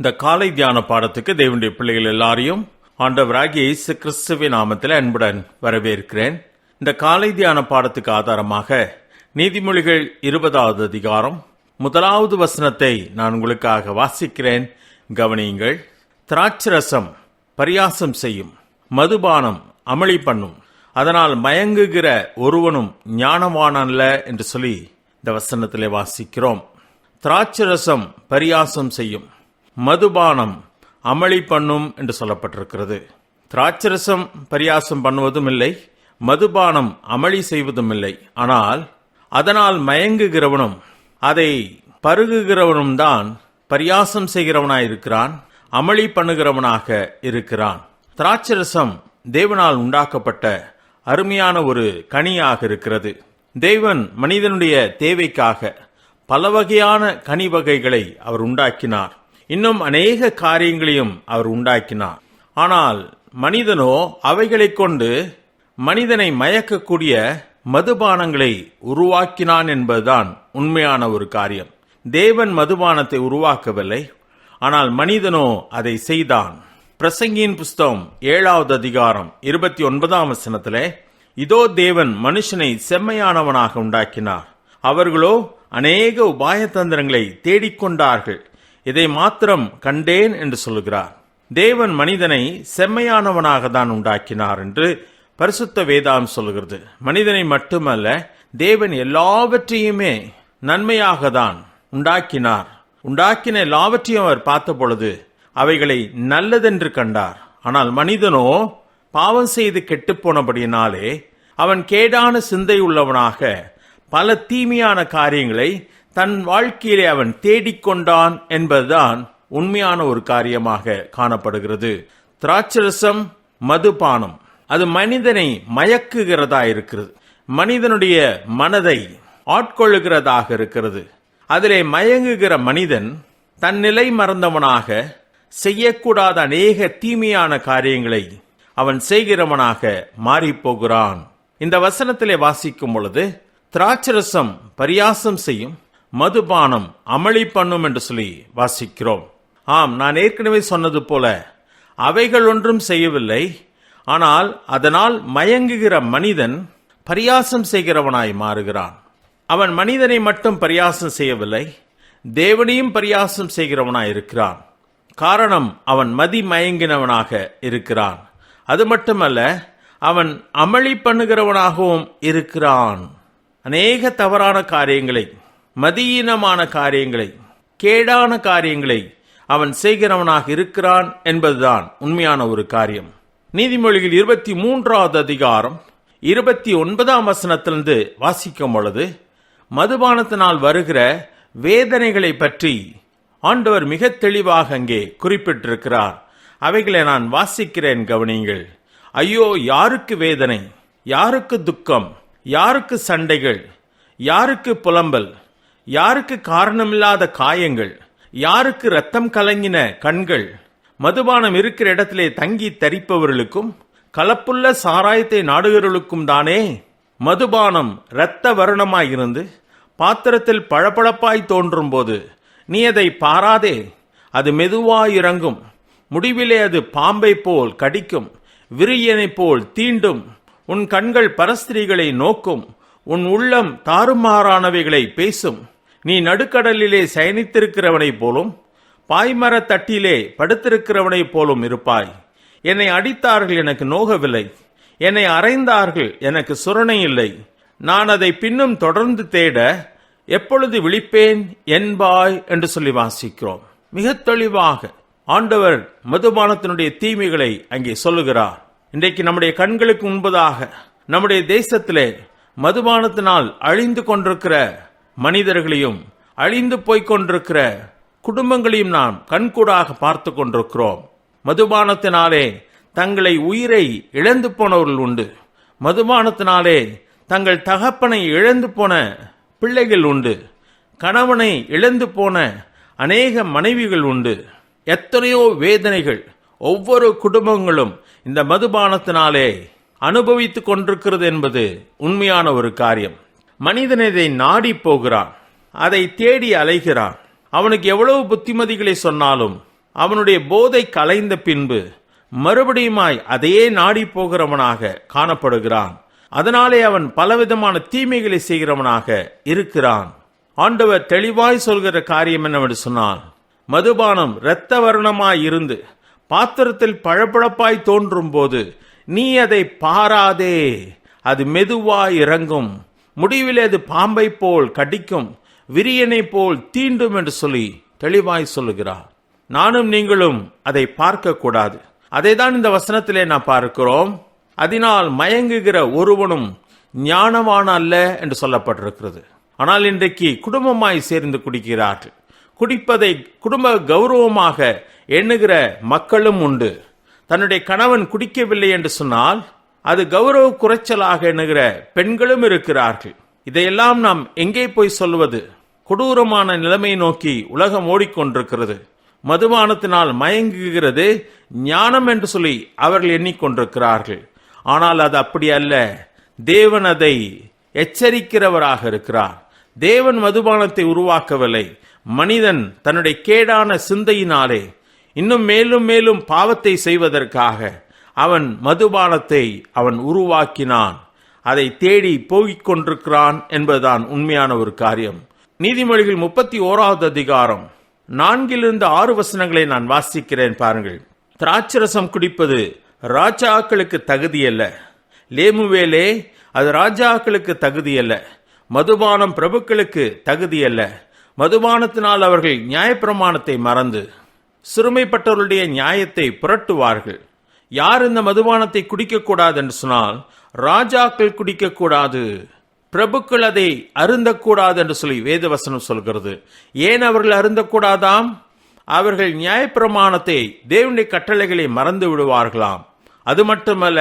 இந்த காலை தியான பாடத்துக்கு தேவனுடைய பிள்ளைகள் எல்லாரையும் ஆண்டவராகிய இயேசு கிறிஸ்துவின் நாமத்தில் அன்புடன் வரவேற்கிறேன். இந்த காலை தியான பாடத்துக்கு ஆதாரமாக நீதிமொழிகள் இருபதாவது அதிகாரம் முதலாவது வசனத்தை நான் உங்களுக்காக வாசிக்கிறேன். கவனியுங்கள். திராட்சரசம் பரியாசம் செய்யும் மதுபானம் அமளி பண்ணும் அதனால் மயங்குகிற ஒருவனும் ஞானவானல்ல என்று சொல்லி இந்த வசனத்திலே வாசிக்கிறோம். திராட்சரசம் பரியாசம் செய்யும் மதுபானம் அமளி பண்ணும் என்று சொல்லப்பட்டிருக்கிறது. திராட்சரசம் பரியாசம் பண்ணுவதும் இல்லை மதுபானம் அமளி செய்வதும் இல்லை ஆனால் அதனால் மயங்குகிறவனும் அதை பருகுகிறவனும் தான் பரியாசம் செய்கிறவனாயிருக்கிறான் அமளி பண்ணுகிறவனாக இருக்கிறான். திராட்சரசம் தேவனால் உண்டாக்கப்பட்ட அருமையான ஒரு கனியாக இருக்கிறது. தேவன் மனிதனுடைய தேவைக்காக பல வகையான கனி வகைகளை அவர் உண்டாக்கினார். இன்னும் அநேக காரியங்களையும் அவர் உண்டாக்கினார். ஆனால் மனிதனோ அவைகளைக் கொண்டு மனிதனை மயக்கக்கூடிய மதுபானங்களை உருவாக்கினான் என்பதுதான் உண்மையான ஒரு காரியம். தேவன் மதுபானத்தை உருவாக்கவில்லை. ஆனால் மனிதனோ அதை செய்தான். பிரசங்கியின் புஸ்தகம் ஏழாவது அதிகாரம் இருபத்தி ஒன்பதாம் வசனத்திலே இதோ தேவன் மனுஷனை செம்மையானவனாக உண்டாக்கினார். அவர்களோ அநேக உபாயதந்திரங்களை தேடிக்கொண்டார்கள். இதை மாத்திரம் கண்டேன் என்று சொல்கிறார் தேவன் மனிதனை செம்மையானவனாக தான் உண்டாக்கினார் என்று பரிசுத்த வேதாம் சொல்லுகிறது. மனிதனை மட்டுமல்ல தேவன் எல்லாவற்றையுமே நன்மையாக தான் உண்டாக்கினார். உண்டாக்கின எல்லாவற்றையும் அவர் பார்த்த பொழுது அவைகளை நல்லதென்று கண்டார். ஆனால் மனிதனோ பாவம் செய்து கெட்டுப்போனபடியினாலே அவன் கேடான சிந்தை உள்ளவனாக பல தீமையான காரியங்களை தன் வாழ்க்கையிலே அவன் தேடிக்கொண்டான் என்பதுதான் உண்மையான ஒரு காரியமாக காணப்படுகிறது. திராட்சரசம் மதுபானம். அது மனிதனை மயக்குகிறதா இருக்கிறது. மனிதனுடைய மனதை ஆட்கொள்ளுகிறதாக இருக்கிறது. அதிலே மயங்குகிற மனிதன் தன் நிலை மறந்தவனாக செய்யக்கூடாத அநேக தீமையான காரியங்களை அவன் செய்கிறவனாக மாறிப்போகிறான். இந்த வசனத்திலே வாசிக்கும் பொழுது திராட்சரசம் பரியாசம் செய்யும் மதுபானம் அமளி பண்ணும் என்று சொல்லி வாசிக்கிறோம். ஆம் நான் ஏற்கனவே சொன்னது போல அவைகள் ஒன்றும் செய்யவில்லை ஆனால் அதனால் மயங்குகிற மனிதன் பரியாசம் செய்கிறவனாய் மாறுகிறான். அவன் மனிதனை மட்டும் பரியாசம் செய்யவில்லை தேவனையும் பரியாசம் செய்கிறவனாய் இருக்கிறான். காரணம் அவன் மதி மயங்கினவனாக இருக்கிறான். அது மட்டுமல்ல அவன் அமளி பண்ணுகிறவனாகவும் இருக்கிறான். அநேக தவறான காரியங்களை மதியீனமான காரியங்களை கேடான காரியங்களை அவன் செய்கிறவனாக இருக்கிறான் என்பதுதான் உண்மையான ஒரு காரியம். நீதிமொழியில் இருபத்தி மூன்றாவது அதிகாரம் இருபத்தி ஒன்பதாம் வசனத்திலிருந்து வாசிக்கும் பொழுது மதுபானத்தினால் வருகிற வேதனைகளை பற்றி ஆண்டவர் மிக தெளிவாக அங்கே குறிப்பிட்டிருக்கிறார். அவைகளை நான் வாசிக்கிறேன் கவனியுங்கள். ஐயோ யாருக்கு வேதனை? யாருக்கு துக்கம்? யாருக்கு சண்டைகள்? யாருக்கு புலம்பல்? யாருக்கு காரணமில்லாத காயங்கள் யாருக்கு ரத்தம் கலங்கின கண்கள் மதுபானம் இருக்கிற இடத்திலே தங்கி தரிப்பவர்களுக்கும் கலப்புள்ள சாராயத்தை நாடுகிறவர்களுக்கும் தானே மதுபானம் இரத்த வருணமாயிருந்து பாத்திரத்தில் பளபளப்பாய் தோன்றும் போது நீ அதை பாராதே அது மெதுவாய் இறங்கும். முடிவிலே அது பாம்பை போல் கடிக்கும் விரியனைப் போல் தீண்டும். உன் கண்கள் பரஸ்திரிகளை நோக்கும் உன் உள்ளம் தாறுமாறானவைகளை பேசும். நீ நடுக்கடலிலே சயனித்திருக்கிறவனைப் போலும் பாய்மரத் தட்டிலே படுத்திருக்கிறவனைப் போலும் இருப்பாய். என்னை அடித்தார்கள் எனக்கு நோகவில்லை. என்னை அறைந்தார்கள் எனக்கு சுரணை இல்லை நான் அதை பின்னும் தொடர்ந்து தேட எப்பொழுது விழிப்பேன் என்பாய் என்று சொல்லி வாசிக்கிறோம். மிக தெளிவாக ஆண்டவர் மதுபானத்தினுடைய தீமைகளை அங்கே சொல்லுகிறார். இன்றைக்கு நம்முடைய கண்களுக்கு முன்பதாக நம்முடைய தேசத்திலே மதுபானத்தினால் அழிந்து கொண்டிருக்கிற மனிதர்களையும் அழிந்து போய்க் கொண்டிருக்கிற குடும்பங்களையும் நாம் கண்கூடாக பார்த்து கொண்டிருக்கிறோம். மதுபானத்தினாலே தங்களை உயிரை இழந்து போனவர்கள் உண்டு. மதுபானத்தினாலே தங்கள் தகப்பனை இழந்து போன பிள்ளைகள் உண்டு. கணவனை இழந்து போன அநேக மனைவிகள் உண்டு. எத்தனையோ வேதனைகள் ஒவ்வொரு குடும்பங்களும் இந்த மதுபானத்தினாலே அனுபவித்துக் கொண்டிருக்கிறது என்பது உண்மையான ஒரு காரியம். மனிதன் இதை நாடி போகிறான். அதை தேடி அலைகிறான். அவனுக்கு எவ்வளவு புத்திமதிகளை சொன்னாலும் அவனுடைய போதை கலைந்த பின்பு மறுபடியுமாய் அதையே நாடி போகிறவனாக காணப்படுகிறான். அதனாலே அவன் பலவிதமான தீமைகளை செய்கிறவனாக இருக்கிறான். ஆண்டவர் தெளிவாய் சொல்கிற காரியம் என்னவென்று சொன்னால் மதுபானம் இரத்த வர்ணமாய் இருந்து பாத்திரத்தில் பழப்பழப்பாய் தோன்றும் போது நீ அதை பாராதே. அது மெதுவாய் இறங்கும். முடிவில் அது பாம்பை போல் கடிக்கும் விரியனை போல் தீண்டும் என்று சொல்லி தெளிவாய் சொல்லுகிறார். நானும் நீங்களும் அதை பார்க்க கூடாது அதை தான் இந்த வசனத்திலே நான் பார்க்கிறோம். அதனால் மயங்குகிற ஒருவனும் ஞானவான அல்ல என்று சொல்லப்பட்டிருக்கிறது. ஆனால் இன்றைக்கு குடும்பமாய் சேர்ந்து குடிக்கிறார்கள். குடிப்பதை குடும்ப கௌரவமாக எண்ணுகிற மக்களும் உண்டு. தன்னுடைய கணவன் குடிக்கவில்லை என்று சொன்னால் அது கௌரவ குறைச்சலாக எண்ணுகிற பெண்களும் இருக்கிறார்கள். இதையெல்லாம் நாம் எங்கே போய் சொல்வது? கொடூரமான நிலைமையை நோக்கி உலகம் ஓடிக்கொண்டிருக்கிறது. மதுபானத்தினால் மயங்குகிறது. ஞானம் என்று சொல்லி அவர்கள் எண்ணிக்கொண்டிருக்கிறார்கள். ஆனால் அது அப்படி அல்ல. தேவன் அதை எச்சரிக்கிறவராக இருக்கிறார். தேவன் மதுபானத்தை உருவாக்கவில்லை. மனிதன் தன்னுடைய கேடான சிந்தையினாலே இன்னும் மேலும் மேலும் பாவத்தை செய்வதற்காக அவன் மதுபானத்தை அவன் உருவாக்கினான். அதை தேடி போகிக் கொண்டிருக்கிறான் என்பதுதான் உண்மையான ஒரு காரியம். நீதிமொழிகள் முப்பத்தி ஓராவது அதிகாரம். நான்கிலிருந்து ஆறு வசனங்களை நான் வாசிக்கிறேன் பாருங்கள். திராட்சரசம் குடிப்பது ராஜாக்களுக்கு தகுதியல்ல. லேமுவேலே அது ராஜாக்களுக்கு தகுதியல்ல. மதுபானம் பிரபுக்களுக்கு தகுதியல்ல. மதுபானத்தினால் அவர்கள் நியாயப்பிரமாணத்தை மறந்து சிறுமைப்பட்டவருடைய நியாயத்தை புரட்டுவார்கள். யார் இந்த மதுபானத்தை குடிக்கக்கூடாது என்று சொன்னால் ராஜாக்கள் குடிக்கக்கூடாது பிரபுக்கள் அதை அருந்தக்கூடாது என்று சொல்லி வேதவசனம் சொல்கிறது. ஏன் அவர்கள் அருந்தக்கூடாதாம்? அவர்கள் நியாயப்பிரமாணத்தை தேவனுடைய கட்டளைகளை மறந்து விடுவார்களாம். அது மட்டுமல்ல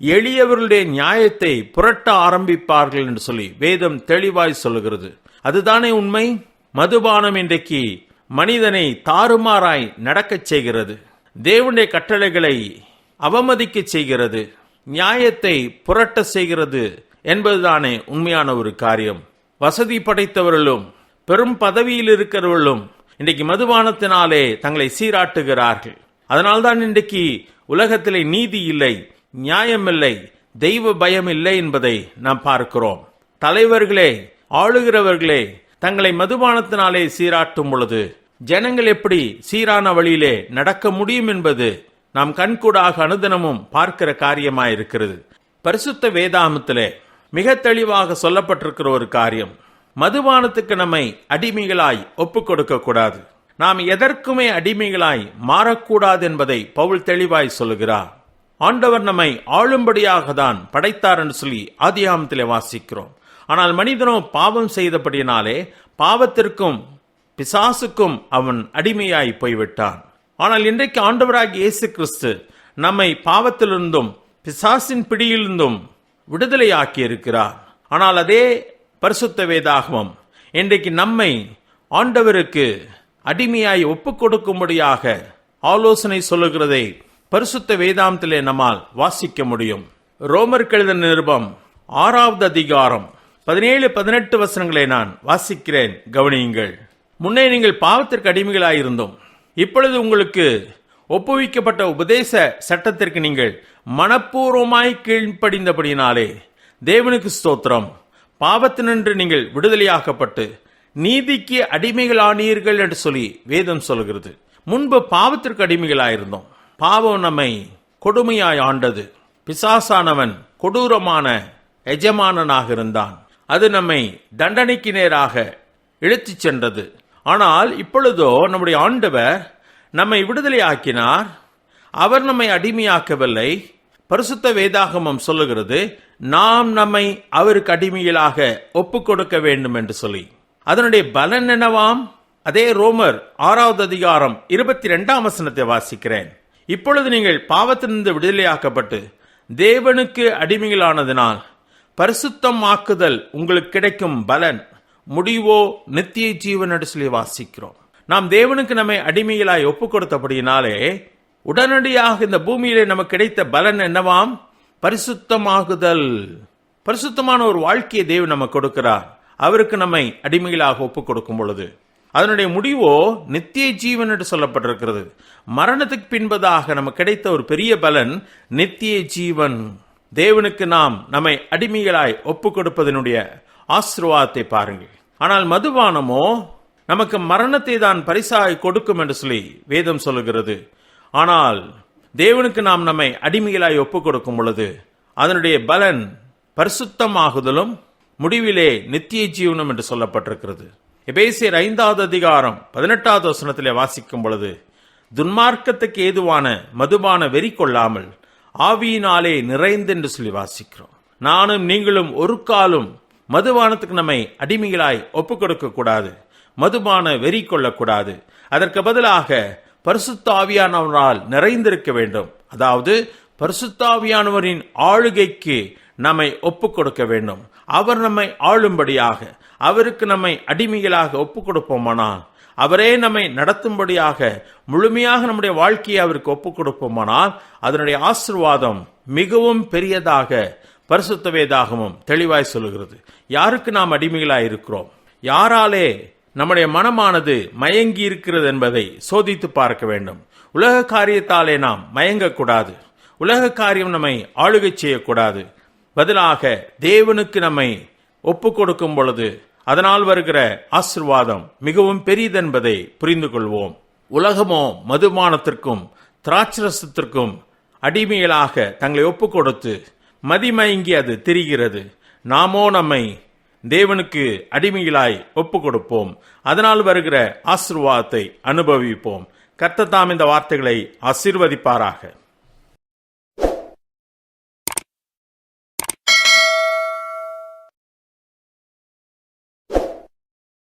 எளியவர்களுடைய நியாயத்தை புரட்ட ஆரம்பிப்பார்கள் என்று சொல்லி வேதம் தெளிவாய் சொல்லுகிறது அதுதானே உண்மை? மதுபானம் இன்றைக்கு மனிதனை தாறுமாறாய் நடக்கச் செய்கிறது. தேவனுடைய கட்டளைகளை அவமதிக்க செய்கிறது நியாயத்தை புரட்ட செய்கிறது என்பதுதானே உண்மையான ஒரு காரியம். வசதி படைத்தவர்களும் பெரும் பதவியில் இருக்கிறவர்களும் இன்றைக்கு மதுபானத்தினாலே தங்களை சீராட்டுகிறார்கள். அதனால்தான் இன்றைக்கு உலகத்திலே நீதி இல்லை நியாயம் இல்லை தெய்வ பயம் இல்லை என்பதை நாம் பார்க்கிறோம். தலைவர்களே ஆளுகிறவர்களே தங்களை மதுபானத்தினாலே சீராட்டும் பொழுது ஜனங்கள் எப்படி சீரான வழியிலே நடக்க முடியும் என்பது நாம் கண்கூடாக அனுதினமும் பார்க்கிற காரியமாயிருக்கிறது. பரிசுத்த வேதாமத்திலே மிக தெளிவாக சொல்லப்பட்டிருக்கிற ஒரு காரியம் மதுபானத்துக்கு நம்மை அடிமைகளாய் ஒப்பு கொடுக்க கூடாது நாம் எதற்குமே அடிமைகளாய் மாறக்கூடாது என்பதை பவுல் தெளிவாய் சொல்லுகிறார். ஆண்டவர் நம்மை ஆளும்படியாக தான் படைத்தார் என்று சொல்லி ஆதியாமத்திலே வாசிக்கிறோம். ஆனால் மனிதனோ பாவம் செய்தபடியினாலே பாவத்திற்கும் பிசாசுக்கும் அவன் அடிமையாய் போய்விட்டான். ஆனால் இன்றைக்கு ஆண்டவராகிய இயேசு கிறிஸ்து நம்மை பாவத்திலிருந்தும் பிசாசின் பிடியிலிருந்தும் விடுதலையாக்கி இருக்கிறார். ஆனால் அதே பரிசுத்த வேதாகமம் இன்றைக்கு நம்மை ஆண்டவருக்கு அடிமையாய் ஒப்புக்கொடுக்கும்படியாக ஆலோசனை சொல்லுகிறதை பரிசுத்த வேதாந்தத்திலே நம்மால் வாசிக்க முடியும். ரோமர் கழுத நிருபம் ஆறாவது அதிகாரம் பதினேழு பதினெட்டு வசனங்களை நான் வாசிக்கிறேன். கவனியுங்கள். முன்னே நீங்கள் பாவத்திற்கு அடிமைகளாயிருந்தோம் இப்பொழுது உங்களுக்கு ஒப்புவிக்கப்பட்ட உபதேச சட்டத்திற்கு நீங்கள் மனப்பூர்வமாய் கீழ்ப்படிந்தபடினாலே தேவனுக்கு ஸ்தோத்திரம். பாவத்தினின்று நீங்கள் விடுதலையாக்கப்பட்டு நீதிக்கு அடிமைகளானீர்கள் என்று சொல்லி வேதம் சொல்கிறது. முன்பு பாவத்திற்கு அடிமைகளாயிருந்தோம். பாவம் நம்மை கொடுமையாய் ஆண்டது. பிசாசானவன் கொடூரமான எஜமானனாக இருந்தான். அது நம்மை தண்டனைக்கு நேராக இழுத்துச் சென்றது. ஆனால் இப்பொழுதோ நம்முடைய ஆண்டவர் நம்மை விடுதலை ஆக்கினார் அவர் நம்மை அடிமையாக்கவில்லை. பரிசுத்த வேதாகமம் சொல்லுகிறது நாம் நம்மை அவருக்கு அடிமையிலாக ஒப்பு கொடுக்க வேண்டும் என்று சொல்லி. அதனுடைய பலன் என்னவாம்? அதே ரோமர் ஆறாவது அதிகாரம் இருபத்தி ரெண்டாம் வசனத்தை வாசிக்கிறேன். இப்பொழுது நீங்கள் பாவத்திலிருந்து விடுதலையாக்கப்பட்டு தேவனுக்கு அடிமைகளானதினால் பரிசுத்தம் ஆக்குதல் உங்களுக்கு கிடைக்கும் பலன் முடிவோ நித்திய ஜீவன் என்று சொல்லி வாசிக்கிறோம். நாம் தேவனுக்கு நம்மை அடிமையிலாய் ஒப்பு கொடுத்தபடியினாலே உடனடியாக இந்த பூமியிலே நமக்கு கிடைத்த பலன் என்னவாம்? பரிசுத்தமாகுதல். பரிசுத்தமான ஒரு வாழ்க்கையை தேவன் நமக்கு கொடுக்கிறார். அவருக்கு நம்மை அடிமைகளாக ஒப்பு கொடுக்கும் பொழுது. அதனுடைய முடிவோ நித்திய ஜீவன் என்று சொல்லப்பட்டிருக்கிறது. மரணத்துக்கு பின்பதாக நமக்கு கிடைத்த ஒரு பெரிய பலன் நித்திய ஜீவன். தேவனுக்கு நாம் நம்மை அடிமைகளாய் ஒப்பு கொடுப்பதனுடைய ஆசிர்வாதத்தை பாருங்கள். ஆனால் மதுபானமோ நமக்கு மரணத்தை தான் பரிசாய் கொடுக்கும் என்று சொல்லி வேதம் சொல்லுகிறது. ஆனால் தேவனுக்கு நாம் நம்மை அடிமைகளாய் ஒப்பு கொடுக்கும் பொழுது அதனுடைய பலன் பரிசுத்தமாகுதலும் முடிவிலே நித்திய ஜீவனம் என்று சொல்லப்பட்டிருக்கிறது. எபேசியர் ஐந்தாவது அதிகாரம் பதினெட்டாவது வசனத்திலே வாசிக்கும் பொழுது துன்மார்க்கத்துக்கு ஏதுவான மதுபான வெறி கொள்ளாமல் ஆவியினாலே நிறைந்தென்று சொல்லி வாசிக்கிறோம். நானும் நீங்களும் ஒரு காலும் மதுபானத்துக்கு நம்மை அடிமைகளாய் ஒப்புக் கொடுக்க கூடாது மதுபான வெறி கொள்ளக்கூடாது அதற்கு பதிலாக பரிசுத்தாவியானவரால் நிறைந்திருக்க வேண்டும். அதாவது பரிசுத்தாவியானவரின் ஆளுகைக்கு நம்மை ஒப்புக் கொடுக்க வேண்டும். அவர் நம்மை ஆளும்படியாக அவருக்கு நம்மை அடிமைகளாக ஒப்புக் கொடுப்போமானால் அவரே நம்மை நடத்தும்படியாக முழுமையாக நம்முடைய வாழ்க்கையை அவருக்கு ஒப்புக் கொடுப்போமானால் அதனுடைய ஆசிர்வாதம் மிகவும் பெரியதாக பரிசுத்த வேதாகமும் தெளிவாய் சொல்லுகிறது. யாருக்கு நாம் அடிமைகளாக இருக்கிறோம்? யாராலே நம்முடைய மனமானது மயங்கி இருக்கிறது என்பதை சோதித்து பார்க்க வேண்டும். உலக காரியத்தாலே நாம் மயங்கக்கூடாது. உலக காரியம் நம்மை ஆளுகை செய்யக்கூடாது. பதிலாக தேவனுக்கு நம்மை ஒப்பு கொடுக்கும் பொழுது அதனால் வருகிற ஆசிர்வாதம் மிகவும் பெரியதென்பதை புரிந்து கொள்வோம். உலகமோ மதுமானத்திற்கும் திராட்சரசத்திற்கும் அடிமைகளாக தங்களை ஒப்பு கொடுத்து மதிமயங்கி அது திரிகிறது. நாமோ நம்மை தேவனுக்கு அடிமைகளாய் ஒப்பு கொடுப்போம் அதனால் வருகிற ஆசிர்வாதத்தை அனுபவிப்போம். கர்த்தர் தாம் இந்த வார்த்தைகளை ஆசீர்வதிப்பாராக.